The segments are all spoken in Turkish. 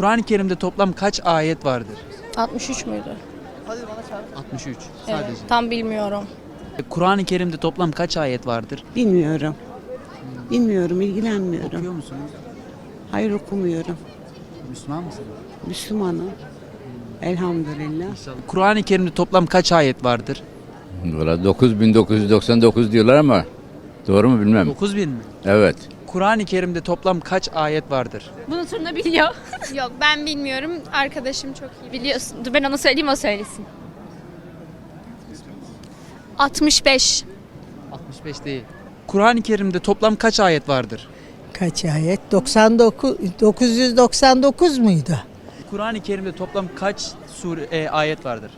Kur'an-ı Kerim'de toplam kaç ayet vardır? 63 müydü? 63 Evet, sadece. tam bilmiyorum. Kur'an-ı Kerim'de toplam kaç ayet vardır? Bilmiyorum. Bilmiyorum, ilgilenmiyorum. Okuyor musunuz? Hayır okumuyorum. Müslüman mısınız? Müslümanım. Elhamdülillah. Kur'an-ı Kerim'de toplam kaç ayet vardır? Valla 9999 diyorlar ama doğru mu bilmem. 9000 mi? Evet. Kur'an-ı Kerim'de toplam kaç ayet vardır? Bunu turna biliyor. Yok ben bilmiyorum. Arkadaşım çok iyi. Biliyorsun. Dur ben ona söyleyeyim o söylesin. 65. 65 değil. Kur'an-ı Kerim'de toplam kaç ayet vardır? Kaç ayet? 99 999 muydu? Kur'an-ı Kerim'de toplam kaç sure e, ayet vardır?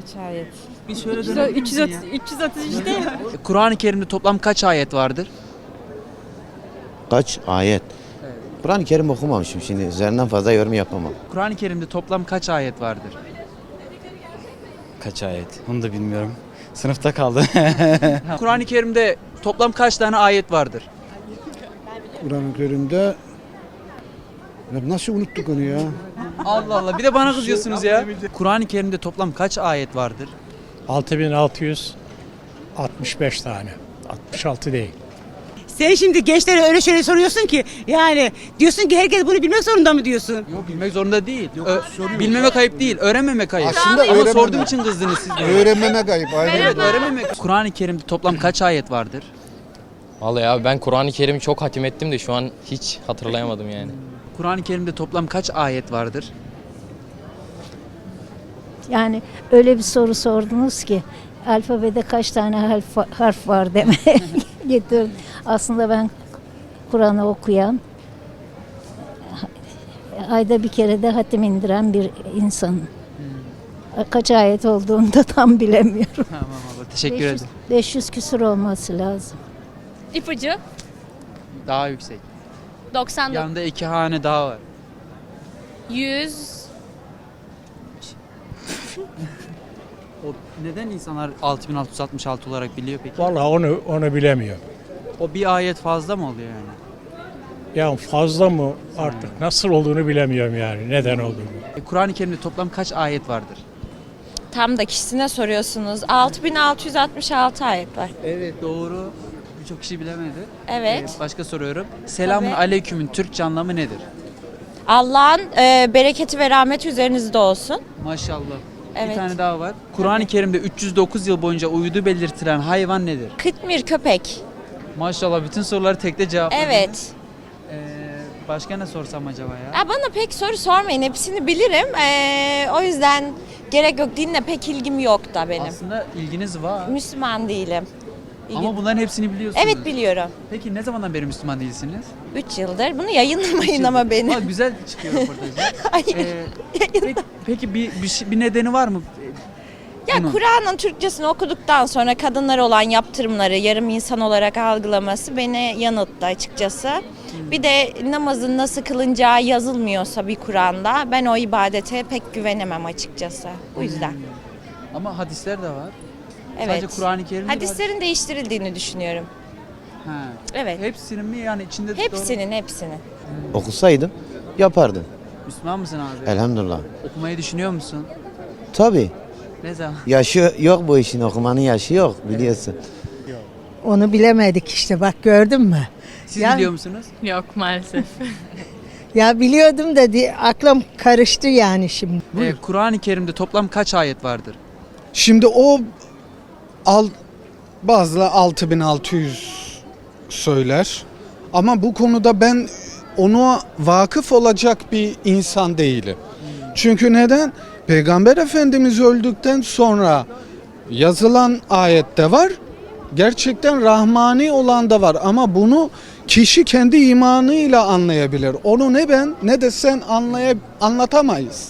Kaç ayet? Bir misin 330, ya? 333 değil mi? Kur'an-ı Kerim'de toplam kaç ayet vardır? Kaç ayet? Evet. Kur'an-ı Kerim okumamışım şimdi. Üzerinden fazla yorum yapamam. Kur'an-ı Kerim'de toplam kaç ayet vardır? Kaç ayet? Onu da bilmiyorum. Sınıfta kaldı. Kur'an-ı Kerim'de toplam kaç tane ayet vardır? Kur'an-ı Kerim'de ya nasıl unuttuk onu ya? Allah Allah bir de bana kızıyorsunuz ya. Kur'an-ı Kerim'de toplam kaç ayet vardır? 6665 tane. 66 değil. Sen şimdi gençlere öyle şeyler soruyorsun ki yani diyorsun ki herkes bunu bilmek zorunda mı diyorsun? Yok bilmek zorunda değil. Ö- bilmemek ayıp değil, öğrenmemek ayıp. Aslında Ama öğrenmemek. sorduğum için kızdınız siz. de. Öğrenmemek ayıp. Aynen. Evet öğrenmemek. Kur'an-ı Kerim'de toplam kaç ayet vardır? Vallahi abi ben Kur'an-ı Kerim'i çok hatim ettim de şu an hiç hatırlayamadım yani. Kur'an-ı Kerim'de toplam kaç ayet vardır? Yani öyle bir soru sordunuz ki alfabede kaç tane harf, harf var demeye getirdim. Aslında ben Kur'an'ı okuyan, ayda bir kere de hatim indiren bir insanım. Kaç ayet olduğunu da tam bilemiyorum. Tamam abla teşekkür 500, ederim. 500 küsur olması lazım. İpucu Daha yüksek. 99. Yanında iki hane daha var. 100. O neden insanlar 6666 olarak biliyor peki? Vallahi onu onu bilemiyorum. O bir ayet fazla mı oluyor yani? Ya fazla mı artık nasıl olduğunu bilemiyorum yani neden olduğunu. E, Kur'an-ı Kerim'de toplam kaç ayet vardır? Tam da kişisine soruyorsunuz. 6666 ayet var. Evet doğru. Birçok kişi bilemedi. Evet. E, başka soruyorum. Selamun Tabii. aleykümün Türkçe anlamı nedir? Allah'ın e, bereketi ve rahmeti üzerinizde olsun. Maşallah. Bir Evet. tane daha var. Kur'an-ı Kerim'de 309 yıl boyunca uyudu belirtilen hayvan nedir? Kıtmir köpek. Maşallah bütün soruları tekte cevapladınız. Evet. Ee, başka ne sorsam acaba ya? Ya bana pek soru sormayın. Hepsini bilirim. Ee, o yüzden gerek yok. Dinle pek ilgim yok da benim. Aslında ilginiz var. Müslüman değilim. İlgi- Ama bunların hepsini biliyorsunuz. Evet biliyorum. Peki ne zamandan beri Müslüman değilsiniz? 3 yıldır. Bunu yayınlamayın ama beni. Aa, güzel çıkıyor röportajlar. Hayır. Ee, peki, peki bir, bir, şey- bir nedeni var mı? Ya bunun? Kur'an'ın Türkçesini okuduktan sonra kadınlara olan yaptırımları yarım insan olarak algılaması beni yanılttı açıkçası. Bir de namazın nasıl kılınacağı yazılmıyorsa bir Kur'an'da ben o ibadete pek güvenemem açıkçası. Bu yüzden. Ama hadisler de var. Evet. Sadece Kur'an-ı Kerim'de Hadislerin değiştirildiğini düşünüyorum. Ha. Evet. Hepsinin mi yani içinde doğru- Hepsinin hepsinin. Okusaydım yapardım. Müslüman mısın abi? Elhamdülillah. Okumayı düşünüyor musun? Tabii. Ne zaman? Yaşı yok bu işin okumanın yaşı yok biliyorsun. Onu bilemedik işte bak gördün mü? Siz Yani- biliyor musunuz? Yok maalesef. Ya biliyordum da di- aklım karıştı yani şimdi. Ee, Kur'an-ı Kerim'de toplam kaç ayet vardır? Şimdi o al bazıları 6600 söyler. Ama bu konuda ben ona vakıf olacak bir insan değilim. Çünkü neden? Peygamber Efendimiz öldükten sonra yazılan ayette var. Gerçekten rahmani olan da var ama bunu kişi kendi imanıyla anlayabilir. Onu ne ben ne de sen anlaya, anlatamayız.